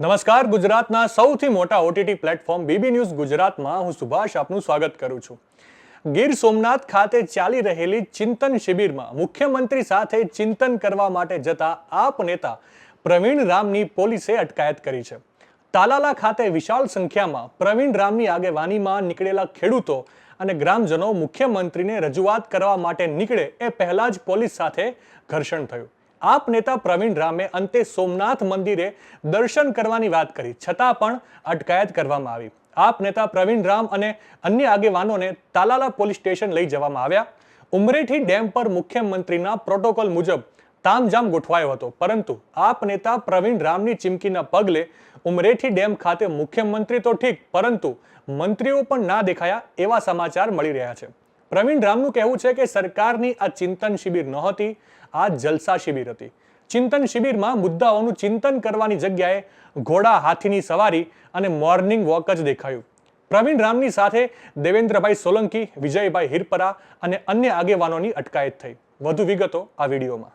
નમસ્કાર, ગુજરાતના સૌથી મોટા ઓટીટી પ્લેટફોર્મ બીબી ન્યૂઝ ગુજરાતમાં હું સુભાષ આપનું સ્વાગત કરું છું. ગીર સોમનાથ ખાતે ચાલી રહેલી ચિંતન શિબિરમાં મુખ્યમંત્રી સાથે ચિંતન કરવા માટે જતા આપ નેતા પ્રવીણ રામની પોલીસે અટકાયત કરી છે. તાલાલા ખાતે વિશાળ સંખ્યામાં પ્રવીણ રામની આગેવાનીમાં નીકળેલા ખેડૂતો અને ગ્રામજનો મુખ્યમંત્રીને રજૂઆત કરવા માટે નીકળે એ પહેલા જ પોલીસ સાથે ઘર્ષણ થયું. આપ નેતા પ્રવીણ રામે અંતે સોમનાથ મંદિરે દર્શન કરવાની વાત કરી. છતાં પણ અટકાયત કરવામાં આવી. આપ નેતા પ્રવીણ રામ અને અન્ય આગેવાનોને તાલાલા પોલીસ સ્ટેશન લઈ જવામાં આવ્યા. ઉમરેઠી ડેમ પર મુખ્યમંત્રીના પ્રોટોકોલ મુજબ તામજામ ગોઠવાયો હતો. પરંતુ આપ નેતા પ્રવીણ રામની ચીમકીના પગલે ઉમરેઠી ડેમ ખાતે મુખ્યમંત્રી તો ઠીક, પરંતુ મંત્રીઓ પણ ના દેખાયા એવા સમાચાર મળી રહ્યા છે. પ્રવીણ રામનું કહેવું છે કે સરકારની આ ચિંતન શિબિર નહોતી, આ જલસા શિબિર હતી. ચિંતન શિબિરમાં મુદ્દાઓનું ચિંતન કરવાની જગ્યાએ ઘોડા હાથીની સવારી અને મોર્નિંગ વોક જ દેખાયું. પ્રવીણ રામની સાથે દેવેન્દ્રભાઈ સોલંકી, વિજયભાઈ હિરપરા અને અન્ય આગેવાનોની અટકાયત થઈ. વધુ વિગતો આ વિડીયોમાં.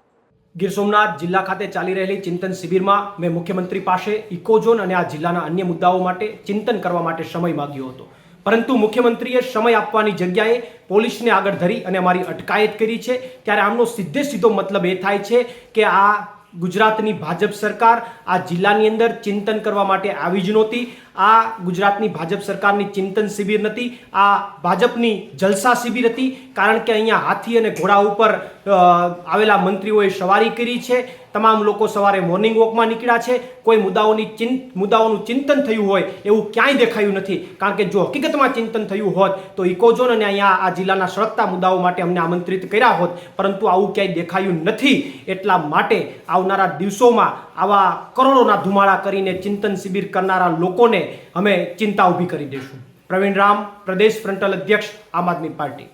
ગીર સોમનાથ જિલ્લા ખાતે ચાલી રહેલી ચિંતન શિબિરમાં મેં મુખ્યમંત્રી પાસે ઇકોઝોન અને આ જિલ્લાના અન્ય મુદ્દાઓ માટે ચિંતન કરવા માટે સમય માંગ્યો હતો. પરંતુ મુખ્યમંત્રીએ સમય આપવાની જગ્યાએ પોલીસને આગળ ધરી અને અમારી અટકાયત કરી છે. ત્યારે આમનો સીધે સીધો મતલબ એ થાય છે કે આ ગુજરાતની ભાજપ સરકાર આ જિલ્લાની અંદર ચિંતન કરવા માટે આવી જ નહોતી. આ ગુજરાતની ભાજપ સરકારની ચિંતન શિબિર નથી, આ ભાજપની જલસા શિબિર હતી. કારણ કે અહીંયા હાથી અને ઘોડા ઉપર આવેલા મંત્રીઓએ સવારી કરી છે. તમામ લોકો સવારે મોર્નિંગ વોકમાં નીકળ્યા છે. કોઈ મુદ્દાઓની ચિંત મુદ્દાઓનું ચિંતન થયું હોય એવું ક્યાંય દેખાયું નથી. કારણ કે જો હકીકતમાં ચિંતન થયું હોત, તો ઇકોઝોન અને અહીંયા આ જિલ્લાના સળગતા મુદ્દાઓ માટે અમને આમંત્રિત કર્યા હોત. પરંતુ આવું ક્યાંય દેખાયું નથી. એટલા માટે આવનારા દિવસોમાં આવા કરોડોના ધુમાડા કરીને ચિંતન શિબિર કરનારા લોકોને અમે ચિંતા ઊભી કરી દઈશું. પ્રવીણ રામ, પ્રદેશ ફ્રન્ટલ અધ્યક્ષ, આમ આદમી પાર્ટી.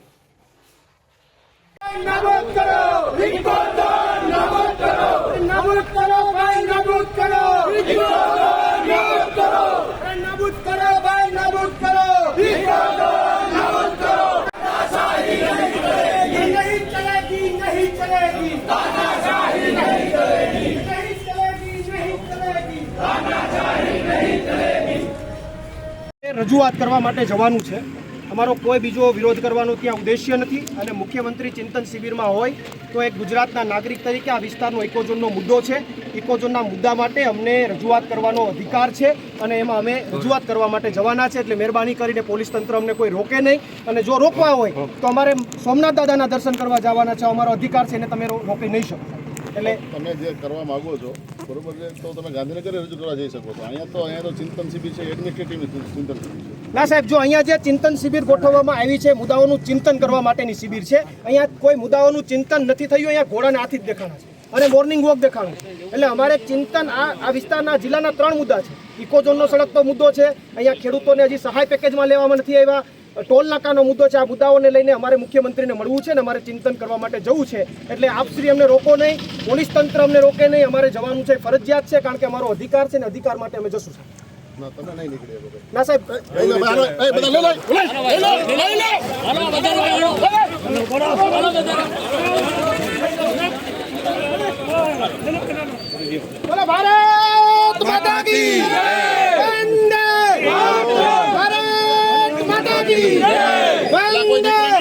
રજૂઆત કરવા માટે જવાનું છે. અમારો કોઈ બીજો વિરોધ કરવાનો ત્યાં ઉદ્દેશ્ય નથી અને મુખ્યમંત્રી ચિંતન શિબિરમાં હોય તો એક ગુજરાતના નાગરિક તરીકે આ વિસ્તારનો ઇકોઝોનનો મુદ્દો છે. ઇકોઝોનના મુદ્દા માટે અમને રજૂઆત કરવાનો અધિકાર છે અને એમાં અમે રજૂઆત કરવા માટે જવાના છે એટલે મહેરબાની કરીને પોલીસ તંત્ર અમને કોઈ રોકે નહીં. અને જો રોકવા હોય તો અમારે સોમનાથ દાદાના દર્શન કરવા જવાના છે. અમારો અધિકાર છે, એને તમે રોકી નહીં શકો. એટલે તમે જે કરવા માગો છો બરોબર છે? તો તમે ગાંધીનગર રજૂ કરવા જઈ શકો છો. અહીંયા તો અહીંયા તો ચિંતન શિબિર છે એડમિનિસ્ટ્રેટિવ ચિંતન ના સાહેબ, જો અહીંયા જે ચિંતન શિબિર ગોઠવવામાં આવી છે, મુદ્દાઓનું ચિંતન કરવા માટેની શિબિર છે, અહીંયા કોઈ મુદ્દાઓનું ચિંતન નથી થયું, અહીંયા ઘોડાને હાથી જ દેખાણા છે અને મોર્નિંગ વોક દેખાણું એટલે અમારે ચિંતન આ આ વિસ્તારના જિલ્લાના ત્રણ મુદ્દા છે. ઇકોઝોનનો સળગતો મુદ્દો છે, અહીંયા ખેડૂતોને હજી સહાય પેકેજમાં લેવામાં નથી આવ્યા ટોલ નાકાનો મુદ્દો છે આ મુદ્દાઓને લઈને અમારે મુખ્યમંત્રીને મળવું છે ને અમારે ચિંતન કરવા માટે જવું છે એટલે આપશ્રી અમને રોકો નહીં પોલીસ તંત્ર અમને રોકે નહીં અમારે જવાનું છે ફરજિયાત છે કારણ કે અમારો અધિકાર છે ને અધિકાર માટે અમે જશું સાહેબ. ના તમે નહીં નીકળે એ બધા ના સાહેબ લઈ લો, હાલો, એ બધા લઈ લો, લઈ લો, લઈ લો, લઈ લો. બોલો ભારત માતા કી વંદે ભારત માતા